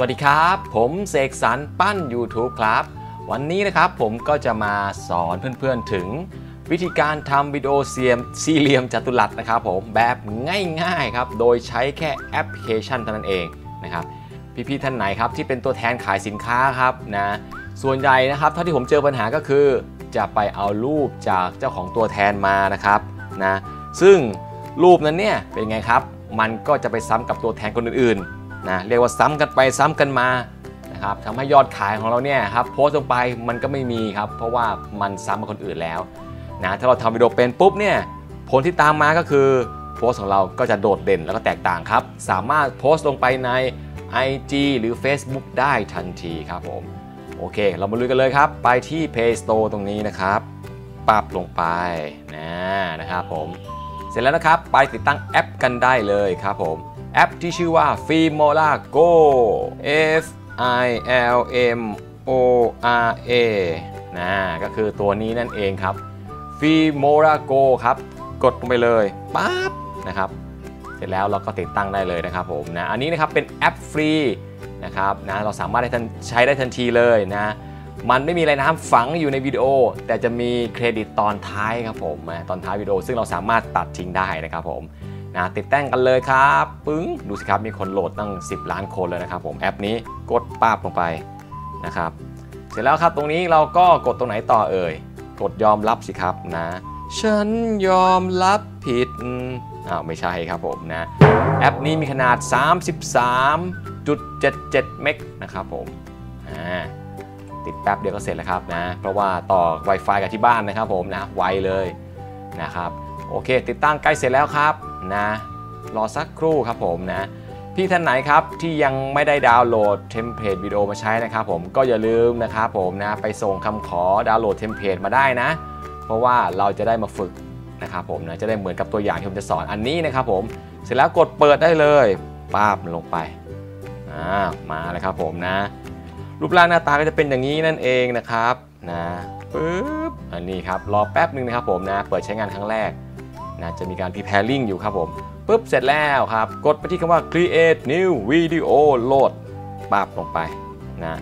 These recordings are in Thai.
สวัสดีครับ ผมเสกสรรปั้น YouTube ครับ วันนี้นะครับผมก็จะมาสอนเพื่อนๆถึง วิธีการทำวิดีโอเสียมสี่เหลี่ยมจัตุรัสนะครับผมแบบง่ายๆครับ โดยใช้แค่แอปพลิเคชันเท่านั้นเองนะครับพี่ๆท่านไหนครับที่เป็นตัวแทนขายสินค้าครับนะส่วนใหญ่นะครับเท่าที่ผมเจอปัญหาก็คือ จะไปเอารูปจากเจ้าของตัวแทนมานะครับนะซึ่งรูปนั้นเนี่ยเป็นไงครับ มันก็จะไปซ้ำกับตัวแทนคนอื่นๆ นะเรียกว่าซ้ำกันไปซ้ำกันมานะครับทำให้ยอดขายของเราเนี่ยครับโพสต์ลงไปมันก็ไม่มีครับ เพราะว่ามันซ้ำกับคนอื่นแล้วนะถ้าเราทำวิดีโอเป็นปุ๊บเนี่ยผลที่ตามมาก็คือโพสต์ของเราก็จะโดดเด่นแล้วก็แตกต่างครับ สามารถโพสต์ลงไปใน IG หรือ Facebook ได้ทันทีครับผมโอเค เรามาลุยกันเลยครับ ไปที่ Play Store ตรงนี้นะครับปรับลงไปนะนะครับผม เสร็จแล้วนะครับไปติดตั้งแอปกันได้เลยครับผม แอปที่ชื่อว่า Filmora Go F I L M O R A นะก็คือตัวนี้นั่นเองครับ Filmora Go ครับ กดลงไปเลยปั๊บนะครับเสร็จแล้วเราก็ติดตั้งได้เลยนะครับผมนะอันนี้นะครับเป็นแอปฟรีนะครับนะเราสามารถใช้ได้ทันทีเลยนะมันไม่มีอะไรนะครับฝังอยู่ในวิดีโอ แต่จะมีเครดิตตอนท้ายครับผมตอนท้ายวิดีโอซึ่งเราสามารถตัดทิ้งได้นะครับผม นะติดตั้งกันเลยครับปึ้งดูสิครับมีคนโหลดตั้ง 10 ล้านคนเลยนะครับผมแอปนี้กดป้าบลงไปนะครับเสร็จแล้วครับตรงนี้เราก็กดตรงไหนต่อเอ่ยกดยอมรับสิครับนะ ฉันยอมรับผิดอ้าวไม่ใช่ครับผมนะแอปนี้มีขนาด 33.77 เมกนะครับผมอ่าติดแป๊บเดียวก็เสร็จแล้วครับนะเพราะว่าต่อ Wi-Fi กับที่บ้านนะครับผมนะไวเลยนะครับโอเค ติดตั้งใกล้เสร็จแล้วครับนะรอสักครู่ครับผมนะพี่ท่านไหนครับที่ยังไม่ได้ดาวน์โหลดเทมเพลตวิดีโอมาใช้นะครับผมก็อย่าลืมนะครับผมนะไปส่งคำขอดาวน์โหลดเทมเพลตมาได้นะ เพราะว่าเราจะได้มาฝึกนะครับผมนะจะได้เหมือนกับตัวอย่างที่ผมจะสอนอันนี้นะครับผมเสร็จแล้วกดเปิดได้เลยป้าบลงไปอ่ามาเลยครับผมนะ รูปร่างหน้าตาก็จะเป็นอย่างนี้นั่นเองนะครับนะปึ๊บอันนี้ครับรอแป๊บหนึ่งนะครับผมนะ เปิดใช้งานครั้งแรก นะจะมีการ preparing อยู่ครับผมปุ๊บเสร็จแล้วครับ กดไปที่คำว่า create new video load ปับลงไปนะ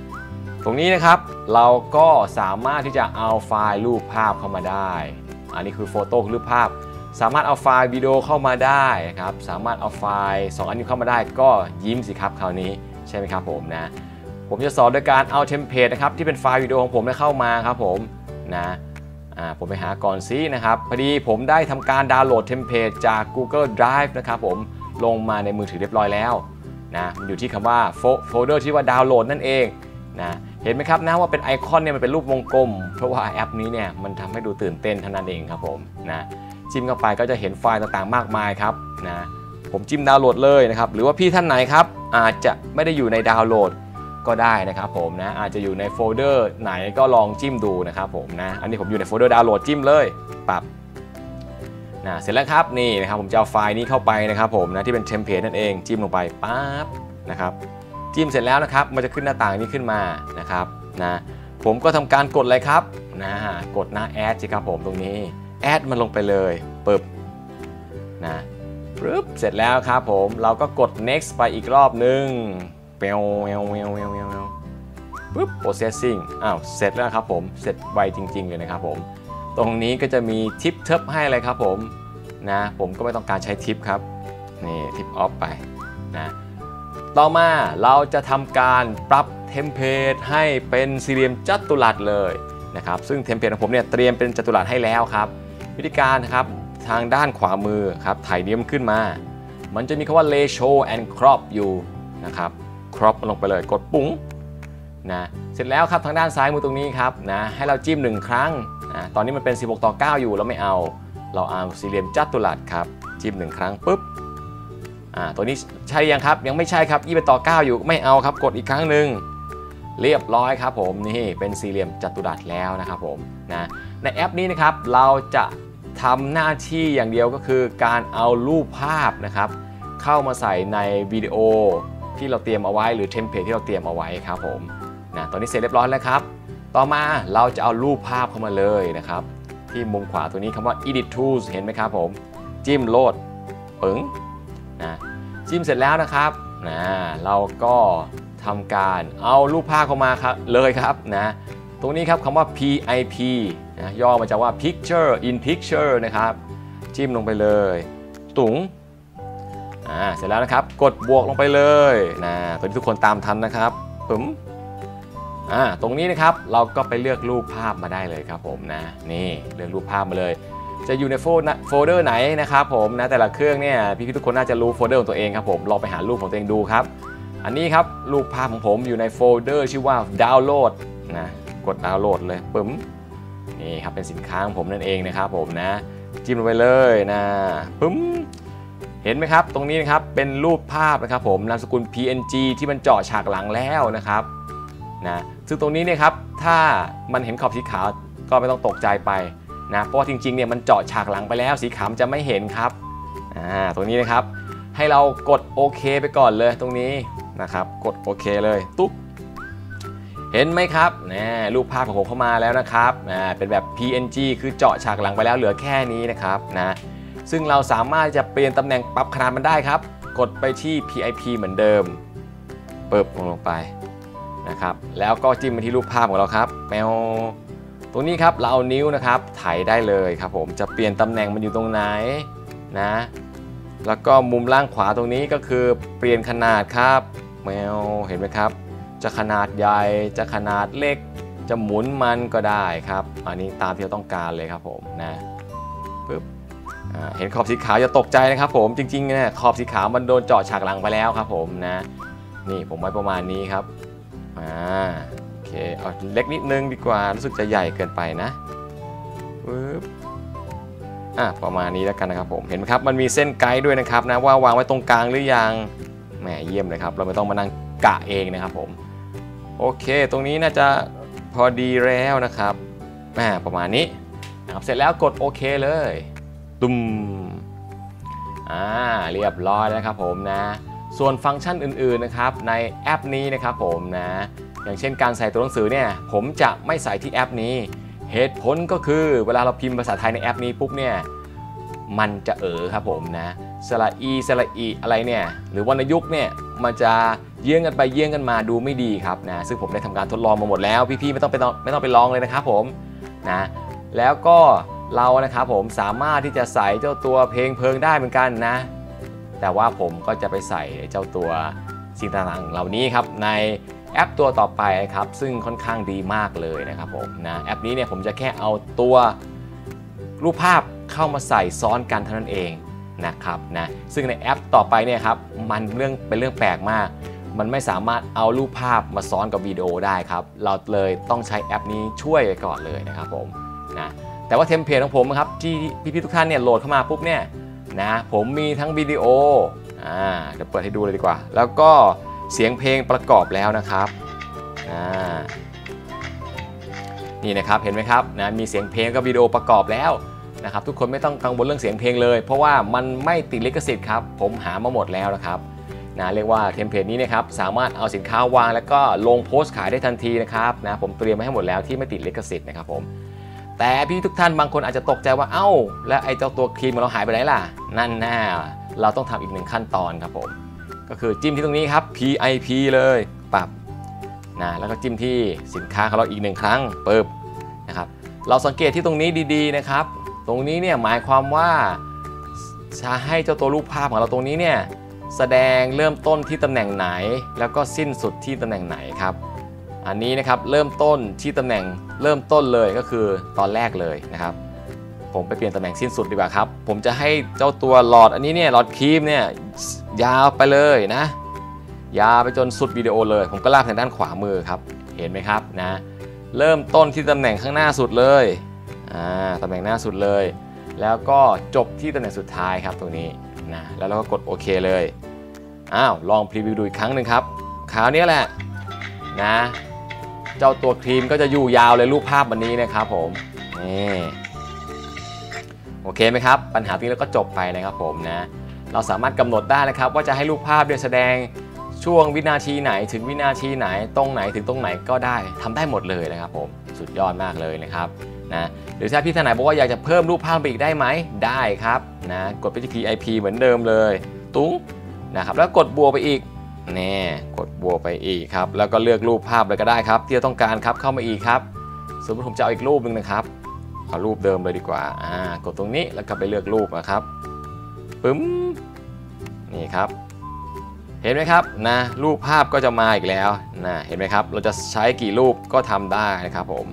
ตรงนี้นะครับเราก็สามารถที่จะเอาไฟล์รูปภาพเข้ามาได้ อันนี้คือโฟโต้คือรูปภาพ สามารถเอาไฟล์วิดีโอเข้ามาได้ครับ สามารถเอาไฟล์ 2 อันนี้เข้ามาได้ก็ยิ้มสิครับคราวนี้ใช่ไหมครับผมนะ ผมจะสอนโดยการเอาเทมเพลตนะครับที่เป็นไฟล์วิดีโอของผมเข้ามาครับผมนะ ผมไปหาก่อนซินะครับ พอดีผมได้ทำการดาวน์โหลดเทมเพลตจาก Google Drive นะครับผมลงมาในมือถือเรียบร้อยแล้วนะมันอยู่ที่คำว่าโฟลเดอร์ที่ว่าดาวน์โหลดนั่นเองนะเห็นไหมครับนะว่าเป็นไอคอนเนี่ยมันเป็นรูปวงกลม เพราะว่าแอปนี้เนี่ยมันทำให้ดูตื่นเต้นเท่านั้นเองครับผมนะจิ้มเข้าไปก็จะเห็นไฟล์ต่างๆมากมายครับนะผมจิ้มดาวน์โหลดเลยนะครับหรือว่าพี่ท่านไหนครับอาจจะไม่ได้อยู่ในดาวน์โหลด ก็ได้นะครับผมนะอาจจะอยู่ในโฟลเดอร์ไหนก็ลองจิ้มดูนะครับผมนะอันนี้ผมอยู่ในโฟลเดอร์ดาวน์โหลดจิ้มเลยปรับนะเสร็จแล้วครับนี่นะครับผมจะเอาไฟล์นี้เข้าไปนะครับผมนะที่เป็นเทมเพลตนั่นเองจิ้มลงไปปั๊บนะครับจิ้มเสร็จแล้วนะครับมันจะขึ้นหน้าต่างนี้ขึ้นมานะครับนะผมก็ทำการกดเลยครับนะกดหน้าแอดสิครับผมตรงนี้แอดมันลงไปเลยปึ๊บนะปึ๊บเสร็จแล้วครับผมเราก็กด next ไปอีกรอบนึง เปวเววเววเววเววปุ๊บ processing อ้าวเสร็จแล้วครับผมเสร็จไวจริง ๆ เลยนะครับผมตรงนี้ก็จะมีทิปเทิปให้เลยครับผมนะผมก็ไม่ต้องการใช้ทิปครับนี่ทิปออฟไปนะต่อมาเราจะทำการปรับเทมเพลตให้เป็นสี่เหลี่ยมจัตุรัสเลยนะครับซึ่งเทมเพลตของผมเนี่ยเตรียมเป็นจัตุรัสให้แล้วครับ วิธีการนะครับทางด้านขวามือครับถ่ายเนี้ยมขึ้นมา มันจะมีคำว่า ratio and crop อยู่นะครับ ครอปลงไปเลยกดปุ้งนะเสร็จแล้วครับทางด้านซ้ายมือตรงนี้ครับนะให้เราจิ้มหนึ่งครั้งนะตอนนี้มันเป็น 16 ต่อ 9 อยู่เราไม่เอา เราเอาสี่เหลี่ยมจัตุรัสครับจิ้มหนึ่งครั้งปุ๊บอ่าตัวนี้ใช่ยังครับยังไม่ใช่ครับ21ต่อ 9 อยู่ไม่เอาครับกดอีกครั้งหนึ่งเรียบร้อยครับผมนี่เป็นสี่เหลี่ยมจัตุรัสแล้วนะครับผมนะในแอปนี้นะครับเราจะทำหน้าที่อย่างเดียวก็คือการเอารูปภาพนะครับ เข้ามาใส่ในวิดีโอ ที่เราเตรียมเอาไว้ หรือเทมเพลตที่เราเตรียมเอาไว้ครับผมนะตอนนี้เสร็จเรียบร้อยแล้วครับ ต่อมาเราจะเอารูปภาพเข้ามาเลยนะครับ ที่มุมขวาตัวนี้คำว่า edit tools เห็นไหมครับผม จิ้มโหลดปึ๋งนะจิ้มเสร็จแล้วนะครับนะเราก็ทำการเอารูปภาพเข้ามาครับเลยครับนะตรงนี้ครับคำว่า PIP นะย่อมาจากว่า Picture in Picture นะครับ จิ้มลงไปเลย ตุ๋ง อ่าเสร็จแล้วนะครับ กดบวกลงไปเลยนะตอนนี้ทุกคนตามทันนะครับปึ๊มอ่าตรงนี้นะครับเราก็ไปเลือกรูปภาพมาได้เลยครับผมนะนี่เลือกรูปภาพมาเลย จะอยู่ในโฟลเดอร์ไหนนะครับผมนะแต่ละเครื่องเนี่ยพี่ๆทุกคนน่าจะรู้โฟลเดอร์ของตัวเองครับผมลองไปหารูปของตัวเองดูครับ อันนี้ครับรูปภาพของผมอยู่ในโฟลเดอร์ชื่อว่าดาวน์โหลดนะกดดาวน์โหลดเลยปึ้มนี่ครับเป็นสินค้าของผมนั่นเองนะครับผมนะจิ้มลงไปเลยนะปึ้ม เห็นไหมครับ ตรงนี้นะครับเป็นรูปภาพนะครับผมนามสกุล PNG ที่มันเจาะฉากหลังแล้วนะครับนะซึ่งตรงนี้เนี่ยครับถ้ามันเห็นขอบสีขาวก็ไม่ต้องตกใจไปนะเพราะว่าจริงๆเนี่ยมันเจาะฉากหลังไปแล้วสีขาวจะไม่เห็นครับอ่าตรงนี้นะครับ ให้เรากดโอเคไปก่อนเลยตรงนี้นะครับกดโอเคเลยตุ๊บเห็นไหมครับนะรูปภาพของผมเข้ามาแล้วนะครับนะเป็นแบบ PNG คือเจาะฉากหลังไปแล้วเหลือแค่นี้นะครับนะ ซึ่งเราสามารถจะเปลี่ยนตำแหน่งปรับขนาดมันได้ครับ กดไปที่ PIP เหมือนเดิม เปิบลงไปนะครับ แล้วก็จิ้มไปที่รูปภาพของเราครับแมวตรงนี้ครับเราเอานิ้วนะครับไถได้เลยครับผมจะเปลี่ยนตำแหน่งมันอยู่ตรงไหนนะแล้วก็มุมล่างขวาตรงนี้ก็คือเปลี่ยนขนาดครับแมวเห็นไหมครับ จะขนาดใหญ่จะขนาดเล็ก จะหมุนมันก็ได้ครับ อันนี้ตามที่เราต้องการเลยครับผมนะ เห็นขอบสีขาวอย่าตกใจนะครับผมจริงๆนี่ยขอบสีขาวมันโดนเจาะฉากหลังไปแล้วครับผมนะนี่ผมไว้ประมาณนี้ครับอ่าโอเคเอาเล็กนิดนึงดีกว่ารู้สึกจะใหญ่เกินไปนะปึ๊บอะประมาณนี้แล้วกันนะครับผมเห็นไหมครับมันมีเส้นไกด์ด้วยนะครับนะว่าวางไว้ตรงกลางหรือยังแหมเยี่ยมเลยครับเราไม่ต้องมานั่งกะเองนะครับผมโอเค ตรงนี้น่าจะพอดีแล้วนะครับแหมประมาณนี้นะครับเสร็จแล้วกดโอเคเลย ตุ้มอ่าเรียบร้อยแล้วครับผมนะ ส่วนฟังก์ชันอื่นๆนะครับในแอปนี้นะครับผมนะ อย่างเช่นการใส่ตัวหนังสือเนี่ยผมจะไม่ใส่ที่แอปนี้ เหตุผลก็คือเวลาเราพิมพ์ภาษาไทยในแอปนี้ปุ๊บเนี่ยมันจะเออครับผมนะสระอีสระอีอะไรเนี่ยหรือวรรณยุกต์เนี่ยมันจะเยื่องกันไปเยื่องกันมาดูไม่ดีครับนะซึ่งผมได้ทำการทดลองมาหมดแล้วพี่ๆไม่ต้องไปไม่ต้องไปลองเลยนะครับผมนะแล้วก็ เรานะครับผมสามารถที่จะใส่เจ้าตัวเพลงเพลิงได้เหมือนกันนะ แต่ว่าผมก็จะไปใส่เจ้าตัวสิ่งต่างๆเหล่านี้ครับในแอปตัวต่อไปครับซึ่งค่อนข้างดีมากเลยนะครับผมนะแอปนี้เนี่ยผมจะแค่เอาตัวรูปภาพเข้ามาใส่ซ้อนกันเท่านั้นเองนะครับนะซึ่งในแอปต่อไปเนี่ยครับมันเรื่องเป็นเรื่องแปลกมาก มันไม่สามารถเอารูปภาพมาซ้อนกับวิดีโอได้ครับ เราเลยต้องใช้แอปนี้ช่วยก่อนเลยนะครับผมนะ แต่ว่าเทมเพลตของผมครับที่พี่ๆทุกท่านเนี่ยโหลดเข้ามาปุ๊บเนี่ยนะผมมีทั้งวิดีโออ่าเดี๋ยวเปิดให้ดูเลยดีกว่า แล้วก็เสียงเพลงประกอบแล้วนะครับอ่านี่นะครับเห็นไหมครับนะมีเสียงเพลงกับวิดีโอประกอบแล้วนะครับทุกคนไม่ต้องกังวลเรื่องเสียงเพลงเลย เพราะว่ามันไม่ติดลิขสิทธิ์ครับผมหามาหมดแล้วนะครับนะเรียกว่าเทมเพลตนี้นะครับสามารถเอาสินค้าวาง แล้วก็ลงโพสต์ขายได้ทันทีนะครับนะผมเตรียมมาให้หมดแล้วที่ไม่ติดลิขสิทธิ์นะครับผม แต่พี่ทุกท่านบางคนอาจจะตกใจว่าเอ้า แล้วไอ้เจ้าตัวครีมของเราหายไปไหนล่ะ นั่นแน่เราต้องทำอีกหนึ่งขั้นตอนครับผม ก็คือจิ้มที่ตรงนี้ครับ PIP เลยปรับนะแล้วก็จิ้มที่สินค้าของเราอีกหนึ่งครั้งเปิบนะครับเราสังเกตที่ตรงนี้ดีๆนะครับ ตรงนี้เนี่ยหมายความว่าจะให้เจ้าตัวรูปภาพของเราตรงนี้เนี่ยแสดงเริ่มต้นที่ตำแหน่งไหน แล้วก็สิ้นสุดที่ตำแหน่งไหนครับ อันนี้นะครับเริ่มต้นที่ตำแหน่งเริ่มต้นเลยก็คือตอนแรกเลยนะครับ ผมไปเปลี่ยนตำแหน่งสิ้นสุดดีกว่าครับ ผมจะให้เจ้าตัวหลอดอันนี้เนี่ยหลอดครีมเนี่ยยาวไปเลยนะ ยาวไปจนสุดวิดีโอเลย ผมก็ลากทางด้านขวามือครับ เห็นไหมครับนะเริ่มต้นที่ตำแหน่งข้างหน้าสุดเลยอ่าตำแหน่งหน้าสุดเลย แล้วก็จบที่ตำแหน่งสุดท้ายครับตรงนี้นะแล้วเราก็กดโอเคเลยอ้าวลองพรีวิวดูอีกครั้งหนึ่งครับคราวนี้แหละนะ เจ้าตัวครีมก็จะอยู่ยาวเลยรูปภาพวันนี้นะครับผมนี่โอเคไหมครับปัญหาตรงนี้แล้วก็จบไปนะครับผมนะเราสามารถกำหนดได้นะครับ ว่าจะให้รูปภาพเนี่ยแสดงช่วงวินาทีไหนถึงวินาทีไหนตรงไหนถึงตรงไหนก็ได้ทำได้หมดเลยนะครับผมสุดยอดมากเลยนะครับนะหรือถ้าพี่ท่านไหนบอกว่าอยากจะเพิ่มรูปภาพไปอีกได้ไหมได้ครับนะกดไปที่ IP เหมือนเดิมเลย ตุ้งนะครับแล้วกดบวกไปอีก แน่กดบัวไปอีกครับ แล้วก็เลือกรูปภาพเลยก็ได้ครับ ที่เราต้องการครับเข้ามาอีกครับ สมมติผมจะเอาอีกรูปหนึ่งนะครับเอารูปเดิมเลยดีกว่าอ่ากดตรงนี้แล้วก็ไปเลือกรูปนะครับปึ้มนี่ครับเห็นไหมครับนะรูปภาพก็จะมาอีกแล้วนะเห็นไหมครับ เราจะใช้กี่รูปก็ทำได้นะครับผม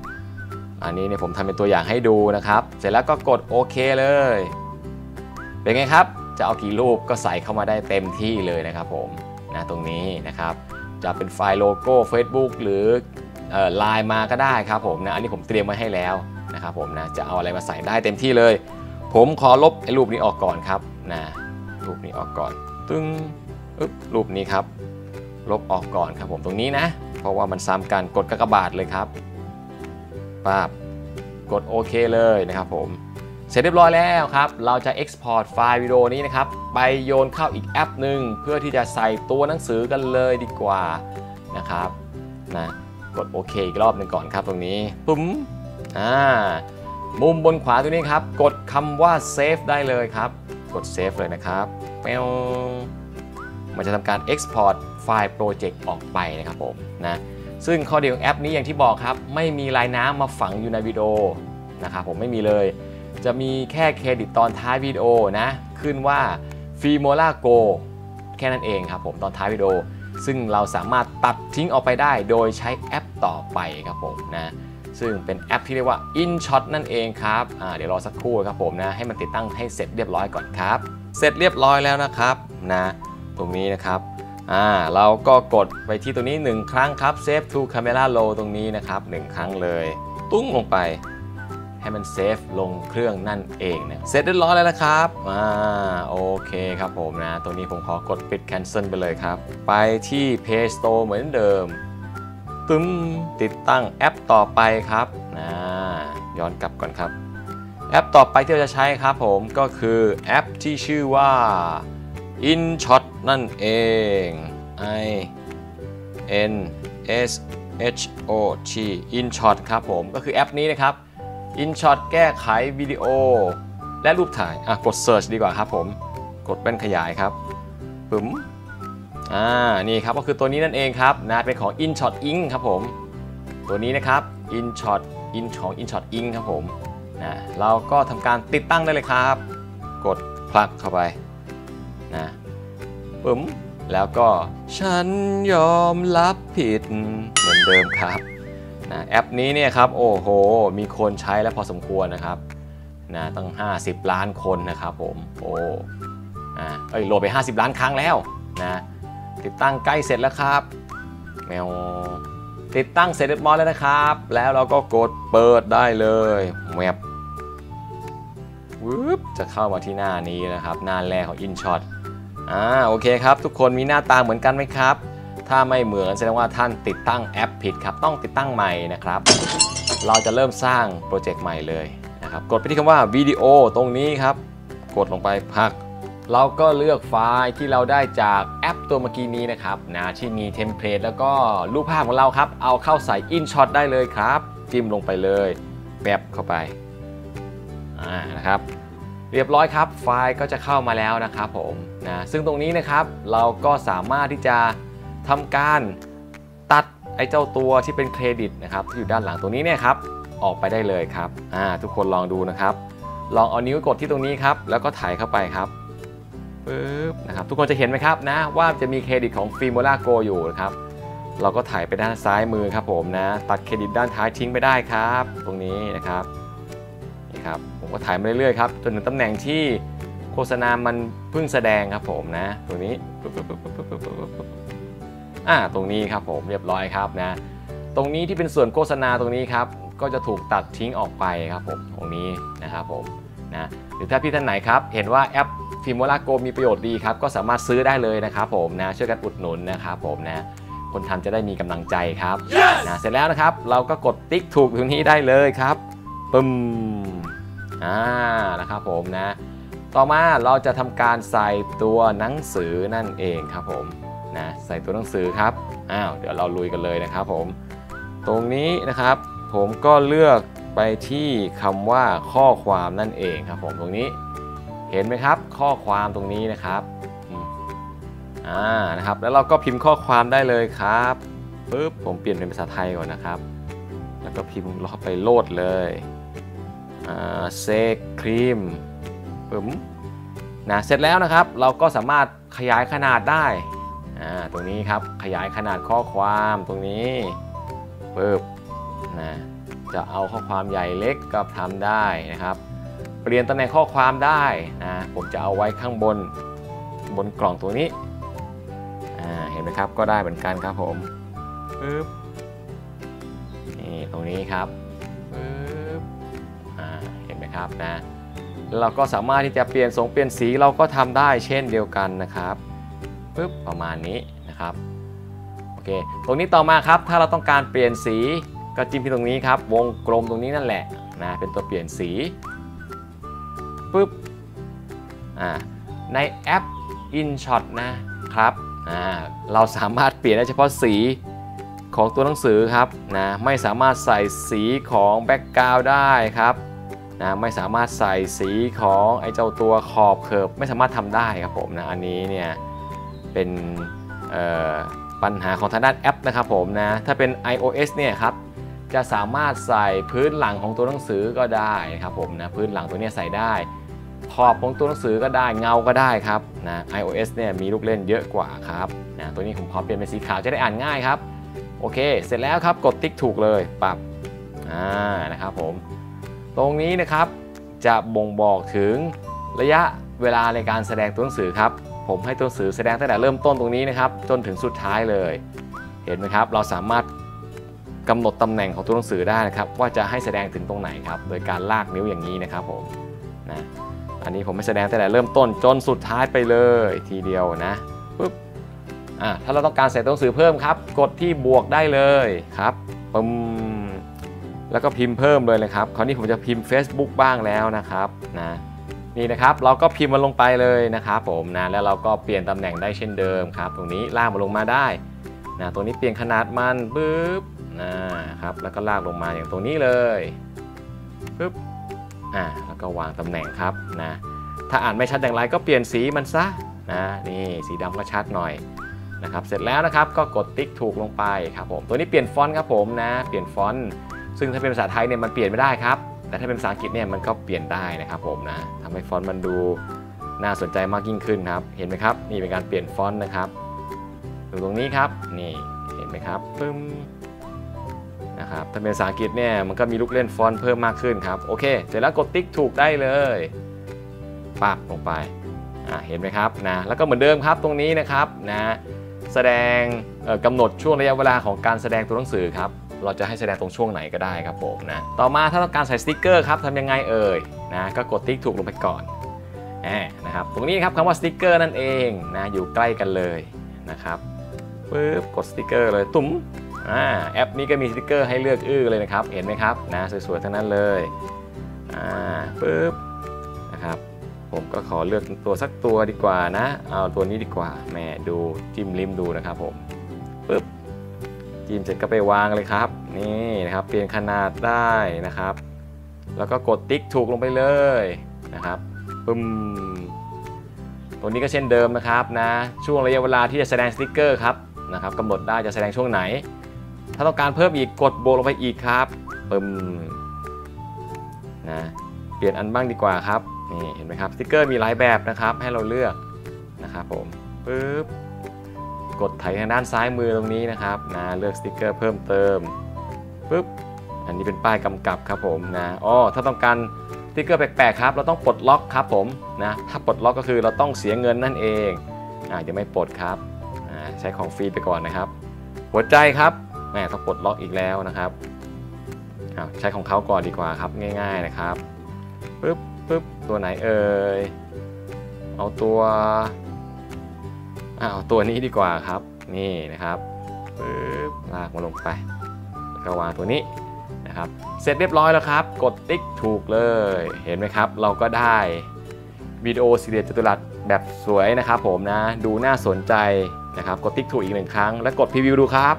อันนี้เนี่ยผมทำเป็นตัวอย่างให้ดูนะครับ เสร็จแล้วก็กดโอเคเลยเป็นไงครับ จะเอากี่รูปก็ใส่เข้ามาได้เต็มที่เลยนะครับผม นะตรงนี้นะครับ จะเป็นไฟล์โลโก้ Facebook หรือไลน์มาก็ได้ครับผมนะอันนี้ผมเตรียมไว้ให้แล้วนะครับผมนะจะเอาอะไรมาใส่ได้เต็มที่เลย ผมขอลบไอ้รูปนี้ออกก่อนครับนะรูปนี้ออกก่อนตึ้งึ๊บรูปนี้ครับลบออกก่อนครับผมตรงนี้นะ เพราะว่ามันซ้ำกันกดกากบาทเลยครับป้าบกดโอเคเลยนะครับผม เสร็จเรียบร้อยแล้วครับ เราจะ Export ไฟล์วิดีโอนี้นะครับ ไปโยนเข้าอีกแอปหนึ่งเพื่อที่จะใส่ตัวหนังสือกันเลยดีกว่านะครับนะกดโอเคอีกรอบหนึ่งก่อนครับตรงนี้ปุ๊มอ่ามุมบนขวาตรงนี้ครับ กดคำว่า Save ได้เลยครับ กด Save เลยนะครับแมวมันจะทำการ Export ไฟล์โปรเจกต์ออกไปนะครับผมนะซึ่งข้อดีของแอปนี้อย่างที่บอกครับ ไม่มีลายน้ำมาฝังอยู่ในวิดีโอนะครับผมไม่มีเลย จะมีแค่เครดิตตอนท้ายวิดีโอนะขึ้นว่า f i m o l a Go แค่นั้นเองครับผมตอนท้ายวิดีโอ ซึ่งเราสามารถตัดทิ้งออกไปได้โดยใช้แอปต่อไปครับผมนะซึ่งเป็นแอปที่เรียกว่า InShot นั่นเองครับเดี๋ยวรอสักครู่ครับผมนะให้มันติดตั้งให้เสร็จเรียบร้อยก่อนครับ เสร็จเรียบร้อยแล้วนะครับนะตรงนี้นะครับเราก็กดไปที่ตรงนี้ 1 ครั้งครับ Save to Camera Roll ตรงนี้นะครับ 1 ครั้งเลย ตุ้งลงไป ให้มันเซฟลงเครื่องนั่นเองนะเสร็จเรียบร้อยแล้วนะครับอ่าโอเคครับผมนะตัวนี้ผมขอกดปิด cancel ไปเลยครับ ไปที่ Play Store เหมือนเดิมตึมติดตั้งแอปต่อไปครับนะย้อนกลับก่อนครับ แอปต่อไปที่เราจะใช้ครับผมก็คือแอปที่ชื่อว่า InShot นั่นเอง I N S H O T InShot ครับผมก็คือแอปนี้นะครับ InShot แก้ไขวิดีโอ และรูปถ่าย อะ กด Search ดีกว่าครับผม กดเป็นขยายครับปึ๋มอ่า นี่ครับ ก็คือตัวนี้นั่นเองครับนะ เป็นของ InShot Ink ครับผม ตัวนี้นะครับ InShot In ของ InShot Ink ครับผมนะเราก็ทำการติดตั้งได้เลยครับ กดพลักเข้าไปนะปึ๋มแล้วก็ฉันยอมรับผิดเหมือนเดิมครับ นะแอปนี้เนี่ยครับโอ้โห มีคนใช้แล้วพอสมควรนะครับนะตั้ง 50 ล้านคนนะครับผมโอ้นะเอ้ยโหลดไป 50 ล้านครั้งแล้วนะติดตั้งใกล้เสร็จแล้วครับแมวติดตั้งเสร็จเรียบร้อยแล้วนะครับ แล้วเราก็กดเปิดได้เลยแมปวึบจะเข้ามาที่หน้านี้นะครับ หน้าแรกของ InShot อ่าโอเคครับ ทุกคนมีหน้าตาเหมือนกันไหมครับ ถ้าไม่เหมือนแสดงว่าท่านติดตั้งแอปผิดครับ ต้องติดตั้งใหม่นะครับ เราจะเริ่มสร้างโปรเจกต์ใหม่เลยนะครับ กดไปที่คำว่าวิดีโอตรงนี้ครับ กดลงไปพัก เราก็เลือกไฟล์ที่เราได้จากแอปตัวเมื่อกี้นี้นะครับนะที่มีเทมเพลตแล้วก็รูปภาพของเราครับ เอาเข้าใส่ InShot ได้เลยครับ จิ้มลงไปเลยแป๊บเข้าไปอ่านะครับเรียบร้อยครับ ไฟล์ก็จะเข้ามาแล้วนะครับผมนะซึ่งตรงนี้นะครับเราก็สามารถที่จะ ทำการตัดไอ้เจ้าตัวที่เป็นเครดิตนะครับที่อยู่ด้านหลังตรงนี้เนี่ยครับออกไปได้เลยครับอ่าทุกคนลองดูนะครับ ลองเอานิ้วกดที่ตรงนี้ครับแล้วก็ถ่ายเข้าไปครับปึ๊บนะครับทุกคนจะเห็นไหมครับนะว่าจะมีเครดิตของ f i m o l a Go อยู่นะครับเราก็ถ่ายไปด้านซ้ายมือครับผมนะตัดเครดิตด้านท้ายทิ้งไปได้ครับ ตรงนี้นะครับนี่ครับผมก็ถ่ายมาเรื่อยๆครับจนถึงตำแหน่งที่โฆษณามันเพิ่งแสดงครับผมนะตรงนี้ อ่าตรงนี้ครับผมเรียบร้อยครับนะ ตรงนี้ที่เป็นส่วนโฆษณาตรงนี้ครับ ก็จะถูกตัดทิ้งออกไปครับผมตรงนี้นะครับผมนะหรือถ้าพี่ท่านไหนครับ เห็นว่าแอปฟิโมลาโกมีประโยชน์ดีครับ ก็สามารถซื้อได้เลยนะครับผมนะช่วยกันอุดหนุนนะครับผมนะคนทำจะได้มีกำลังใจครับ Yes! นะเสร็จแล้วนะครับ เราก็กดติ๊กถูกตรงนี้ได้เลยครับปึ้มอ่านะครับผมนะ ต่อมาเราจะทำการใส่ตัวหนังสือนั่นเองครับผม นะใส่ตัวหนังสือครับอ้าวเดี๋ยวเราลุยกันเลยนะครับผม ตรงนี้นะครับ ผมก็เลือกไปที่คำว่าข้อความนั่นเองครับ ผมตรงนี้เห็นไหมครับ ข้อความตรงนี้นะครับอ่านะครับ แล้วเราก็พิมพ์ข้อความได้เลยครับปึ๊บผมเปลี่ยนเป็นภาษาไทยก่อนนะครับ แล้วก็พิมพ์เข้าไปโหลดเลยอ่าเซครีมปึ๊มนะเสร็จแล้วนะครับ เราก็สามารถขยายขนาดได้ อ่าตรงนี้ครับขยายขนาดข้อความตรงนี้ปึ๊บนะจะเอาข้อความใหญ่เล็กก็ทำได้นะครับ เปลี่ยนตำแหน่งข้อความได้นะผมจะเอาไว้ข้างบนบนกล่องตัวนี้เห็นไหมครับก็ได้เหมือนกันครับผมปึ๊บนี่ตรงนี้ครับปึ๊บเห็นไหมครับนะเราก็สามารถที่จะเปลี่ยนสงเปลี่ยนสีเราก็ทำได้เช่นเดียวกันนะครับ ปึ๊บประมาณนี้นะครับโอเคตรงนี้ต่อมาครับ ถ้าเราต้องการเปลี่ยนสีก็จิ้มที่ตรงนี้ครับ วงกลมตรงนี้นั่นแหละนะเป็นตัวเปลี่ยนสีปุ๊บอ่าในแอป InShot นะครับอ่าเราสามารถเปลี่ยนได้เฉพาะสีของตัวหนังสือครับนะไม่สามารถใส่สีของแบ็กกราวด์ได้ครับนะไม่สามารถใส่สีของไอ้เจ้าตัวขอบเคิร์บไม่สามารถทำได้ครับผมนะอันนี้เนี่ย เป็นปัญหาของทางด้านแอปนะครับผมนะ ถ้าเป็น iOS เนี่ยครับจะสามารถใส่พื้นหลังของตัวหนังสือก็ได้นะครับผมนะพื้นหลังตัวนี้ใส่ได้ ขอบของตัวหนังสือก็ได้เงาก็ได้ครับนะ iOS เนี่ยมีลูกเล่นเยอะกว่าครับนะตัวนี้ผมขอเปลี่ยนเป็นสีขาวจะได้อ่านง่ายครับโอเค เสร็จแล้วครับกดติ๊กถูกเลยปรับอ่านะครับผมตรงนี้นะครับจะบ่งบอกถึงระยะเวลาในการแสดงตัวหนังสือครับ ผมให้ตัวหนังสือแสดงตั้งแต่เริ่มต้นตรงนี้นะครับ จนถึงสุดท้ายเลย เห็นไหมครับ เราสามารถกำหนดตำแหน่งของตัวหนังสือได้นะครับ ว่าจะให้แสดงถึงตรงไหนครับ โดยการลากนิ้วอย่างนี้นะครับผมนะอันนี้ผมไม่แสดงตั้งแต่เริ่มต้นจนสุดท้ายไปเลยทีเดียวนะปุ๊บอะถ้าเราต้องการใส่ตัวหนังสือเพิ่มครับ กดที่บวกได้เลยครับปึ้มแล้วก็พิมพ์เพิ่มเลยนะครับ คราวนี้ผมจะพิมพ์ Facebook บ้างแล้วนะครับนะ นี่นะครับเราก็พิมพ์มันลงไปเลยนะครับผมนะแล้วเราก็เปลี่ยนตำแหน่งได้เช่นเดิมครับ ตรงนี้ลากมาลงมาได้นะตรงนี้เปลี่ยนขนาดมันปึ๊บนะครับแล้วก็ลากลงมาอย่างตรงนี้เลยปึ๊บอ่าแล้วก็วางตำแหน่งครับนะถ้าอ่านไม่ชัดอย่างไรก็เปลี่ยนสีมันซะนะนี่สีดำก็ชัดหน่อยนะครับเสร็จแล้วนะครับก็กดติ๊กถูกลงไปครับผมตัวนี้เปลี่ยนฟอนต์ครับผมนะเปลี่ยนฟอนต์ซึ่งถ้าเป็นภาษาไทยเนี่ยมันเปลี่ยนไม่ได้ครับ แต่ถ้าเป็นภาษาอังกฤษเนี่ยมันก็เปลี่ยนได้นะครับผมนะทำให้ฟอนต์มันดูน่าสนใจมากยิ่งขึ้นครับ เห็นไหมครับ นี่เป็นการเปลี่ยนฟอนต์นะครับดูตรงนี้ครับ นี่เห็นไหมครับปึ้มนะครับ ถ้าเป็นภาษาอังกฤษเนี่ยมันก็มีลูกเล่นฟอนต์เพิ่มมากขึ้นครับ โอเค เสร็จแล้วกดติ๊กถูกได้เลยปักลงไป อ่า เห็นไหมครับนะ แล้วก็เหมือนเดิมครับตรงนี้นะครับนะ แสดงกำหนดช่วงระยะเวลาของการแสดงตัวหนังสือครับ เราจะให้แสดงตรงช่วงไหนก็ได้ครับผมนะ ต่อมาถ้าต้องการใส่สติกเกอร์ครับทำยังไงเอ่ยนะก็กดติ๊กถูกลงไปก่อนนะครับตรงนี้ครับคำว่าสติกเกอร์นั่นเองนะอยู่ใกล้กันเลยนะครับปึ๊บกดสติกเกอร์เลยตุ้มอ่าแอปนี้ก็มีสติกเกอร์ให้เลือกอื้อเลยนะครับเห็นไหมครับนะสวยๆทั้งนั้นเลยอ่าปึ๊บนะครับผมก็ขอเลือกตัวสักตัวดีกว่านะเอาตัวนี้ดีกว่าแม่ดูจิ้มลิ้มดูนะครับผมปึ๊บ จิ้มเสร็จก็ไปวางเลยครับ นี่นะครับเปลี่ยนขนาดได้นะครับ แล้วก็กดติ๊กถูกลงไปเลยนะครับปึ้มตัวนี้ก็เช่นเดิมนะครับนะช่วงระยะเวลาที่จะแสดงสติกเกอร์ครับนะครับกำหนดได้จะแสดงช่วงไหน ถ้าต้องการเพิ่มอีกกดโบลงไปอีกครับปึ้มนะเปลี่ยนอันบ้างดีกว่าครับนี่เห็นไหมครับสติกเกอร์มีหลายแบบนะครับให้เราเลือกนะครับผมปึ๊บ กดไถทางด้านซ้ายมือตรงนี้นะครับนะเลือกสติกเกอร์เพิ่มเติมปึ๊บอันนี้เป็นป้ายกำกับครับผมนะอ๋อถ้าต้องการสติกเกอร์แปลกๆครับ เราต้องปลดล็อกครับผมนะถ้าปลดล็อกก็คือเราต้องเสียเงินนั่นเองอ่าจะไม่ปลดครับอ่าใช้ของฟรีไปก่อนนะครับ หัวใจครับแม่ต้องปลดล็อกอีกแล้วนะครับใช้ของเขาก่อนดีกว่าครับง่าย ๆนะครับปึ๊บปึ๊บตัวไหนเอ่ยเอาตัว อ้าวตัวนี้ดีกว่าครับ นี่นะครับปึ๊บลากมาลงไปแล้วก็วางตัวนี้นะครับ เสร็จเรียบร้อยแล้วครับ กดติ๊กถูกเลย เห็นไหมครับ เราก็ได้วิดีโอสี่เหลี่ยมจัตุรัสแบบสวยนะครับผมนะ ดูน่าสนใจนะครับ กดติ๊กถูกอีกหนึ่งครั้ง แล้วกดพรีวิวดูครับ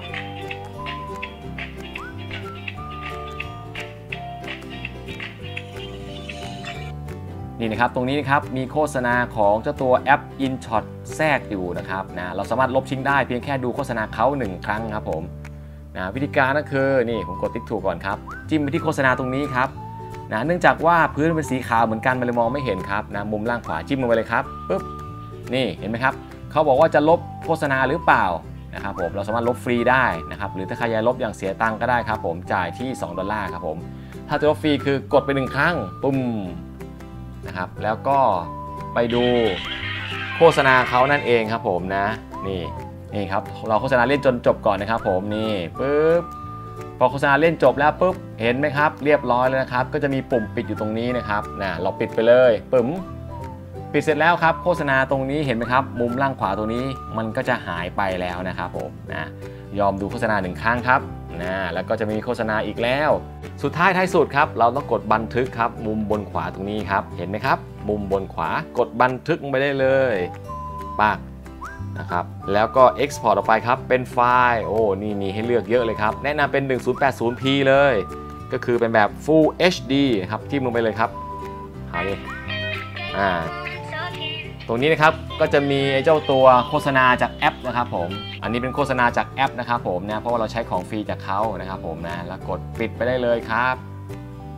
นนี่นะครับ ตรงนี้นะครับ มีโฆษณาของเจ้าตัวแอป InShot แทรกอยู่นะครับนะเราสามารถลบทิ้งได้เพียงแค่ดูโฆษณาเขา1 ครั้งครับผมนะวิธีการก็คือนี่ผมกดติ๊กถูกก่อนครับจิ้มไปที่โฆษณาตรงนี้ครับนะเนื่องจากว่าพื้นเป็นสีขาวเหมือนกันมันเลยมองไม่เห็นครับนะมุมล่างขวาจิ้มลงไปเลยครับปุ๊บนี่เห็นไหมครับเขาบอกว่าจะลบโฆษณาหรือเปล่านะครับผมเราสามารถลบฟรีได้นะครับหรือถ้าใครอยากลบอย่างเสียตังค์ก็ได้ครับผมจ่ายที่ 2 ดอลลาร์ครับผมถ้าจะลบฟรีคือกดไปหนึ่งครั้งปุ่มนะครับแล้วก็ไปดู โฆษณาเขานั่นเองครับผมนะนี่นี่ครับเราโฆษณาเล่นจนจบก่อนนะครับผมนี่ปุ๊บพอโฆษณาเล่นจบแล้วปุ๊บเห็นไหมครับ เรียบร้อยแล้วนะครับ ก็จะมีปุ่มปิดอยู่ตรงนี้นะครับนะเราปิดไปเลยปึ๋มปิดเสร็จแล้วครับ โฆษณาตรงนี้เห็นไหมครับ มุมล่างขวาตรงนี้มันก็จะหายไปแล้วนะครับผมนะยอมดูโฆษณาหนึ่งครั้งครับ นะแล้วก็จะมีโฆษณาอีกแล้ว สุดท้ายท้ายสุดครับ เราต้องกดบันทึกครับ มุมบนขวาตรงนี้ครับ เห็นไหมครับ มุมบนขวากดบันทึกไปได้เลยปากนะครับแล้วก็ Export ออกไปครับ เป็นไฟล์ โอ้ นี่มีให้เลือกเยอะเลยครับ แนะนำเป็น 1080p เลย ก็คือเป็นแบบ Full HD ครับ จิ้มลงไปเลยครับหาดิอ่า ตรงนี้นะครับก็จะมีเจ้าตัวโฆษณาจากแอปนะครับผม อันนี้เป็นโฆษณาจากแอปนะครับผมนะ เพราะว่าเราใช้ของฟรีจากเขานะครับผมนะ แล้วกดปิดไปได้เลยครับ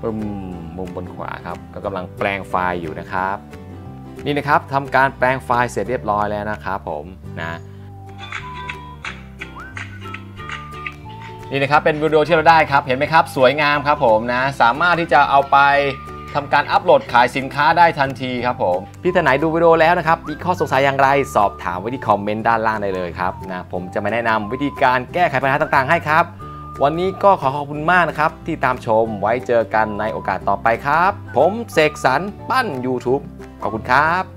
ปึ้มมุมบนขวาครับ ก็กำลังแปลงไฟล์อยู่นะครับ นี่นะครับทำการแปลงไฟล์เสร็จเรียบร้อยแล้วนะครับผมนะนี่นะครับเป็นวิดีโอที่เราได้ครับ เห็นไหมครับ สวยงามครับผมนะ สามารถที่จะเอาไป ทำการอัปโหลดขายสินค้าได้ทันทีครับผมพี่ท่านไหนดูวิดีโอแล้วนะครับมีข้อสงสัยอย่างไร สอบถามไว้ที่คอมเมนต์ด้านล่างได้เลยครับนะผมจะมาแนะนำวิธีการแก้ไขปัญหาต่างๆ ให้ครับ วันนี้ก็ขอขอบคุณมากนะครับ ที่ตามชมไว้เจอกันในโอกาสต่อไปครับ ผมเสกสรรปั้น YouTube ขอบคุณครับ